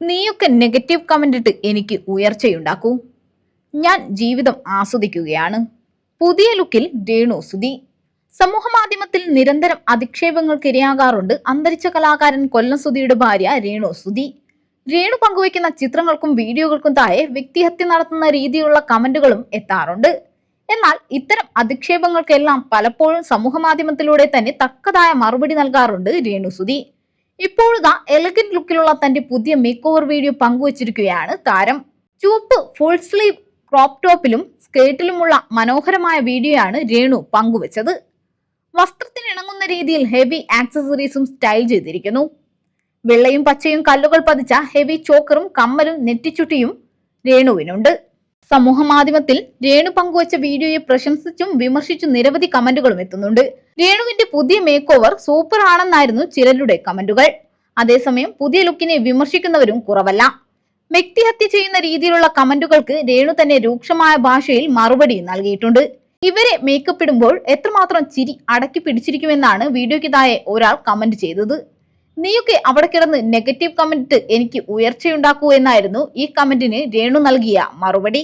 നീയൊക്കെ negative comment ഇട്ട് എനിക്ക് ഉയർച്ചയുണ്ടാക്കൂ. ഞാൻ ജീവിതം ആസ്വദിക്കുകയാണ്. പുതിയ ലുക്കിൽ രേണു സുധി. സമൂഹ മാധ്യമത്തിൽ നിരന്തരം അധിക്ഷേപങ്ങൾക്ക് ഇരയാകാറുണ്ട്. അന്തരിച്ച കലാകാരൻ കൊല്ലം സുധിയുടെ ഭാര്യ രേണു സുധി. രേണു പങ്കുവയ്ക്കുന്ന ചിത്രങ്ങൾക്കും വീഡിയോകൾക്കും താഴെ വ്യക്തിഹത്യ നടത്തുന്ന രീതിയിലുള്ള കമന്റുകളും എത്താറുണ്ട്. എന്നാൽ ഇത്തരം അധിക്ഷേപങ്ങൾക്കെല്ലാം പലപ്പോഴും സമൂഹ മാധ്യമത്തിലൂടെ തന്നെ തക്കതായ മറുപടി നൽകാറുണ്ട് രേണു സുധി. ഇപ്പോഴിതാ എലഗന്റ് ലുക്കിലുള്ള തന്റെ പുതിയ മേക്ക് ഓവർ വീഡിയോ പങ്കുവച്ചിരിക്കുകയാണ് താരം. ചുവപ്പ് ഫുൾ സ്ലീവ് ക്രോപ്പ് ടോപ്പിലും സ്കേർട്ടിലുമുള്ള മനോഹരമായ വീഡിയോയാണ് രേണു പങ്കുവച്ചത്. വസ്ത്രത്തിന് ഇണങ്ങുന്ന രീതിയിൽ ഹെവി ആക്സസറീസും സ്റ്റൈൽ ചെയ്തിരിക്കുന്നു. വെള്ളയും പച്ചയും കല്ലുകൾ പതിച്ച ഹെവി ചോക്കറും കമ്മലും നെറ്റിച്ചുട്ടിയും രേണുവിനുണ്ട്. സമൂഹ മാധ്യമത്തിൽ രേണു പങ്കുവച്ച വീഡിയോയെ പ്രശംസിച്ചും വിമർശിച്ചും നിരവധി കമന്റുകളും എത്തുന്നുണ്ട്. രേണുവിന്റെ പുതിയ മേക്ക് ഓവർ സൂപ്പർ ആണെന്നായിരുന്നു ചിലരുടെ കമന്റുകൾ. അതേസമയം പുതിയ ലുക്കിനെ വിമർശിക്കുന്നവരും കുറവല്ല. വ്യക്തിഹത്യ ചെയ്യുന്ന രീതിയിലുള്ള കമന്റുകൾക്ക് രേണു തന്നെ രൂക്ഷമായ ഭാഷയിൽ മറുപടി നൽകിയിട്ടുണ്ട്. ഇവരെ മേക്കപ്പ് ഇടുമ്പോൾ എത്രമാത്രം ചിരി അടക്കി പിടിച്ചിരിക്കുമെന്നാണ് വീഡിയോയ്ക്ക് താഴെ ഒരാൾ കമന്റ് ചെയ്തത്. നീയൊക്കെ അവിടെ കിടന്ന് നെഗറ്റീവ് കമന്റ് എനിക്ക് ഉയർച്ചയുണ്ടാക്കൂ എന്നായിരുന്നു ഈ കമന്റിന് രേണു നൽകിയ മറുപടി.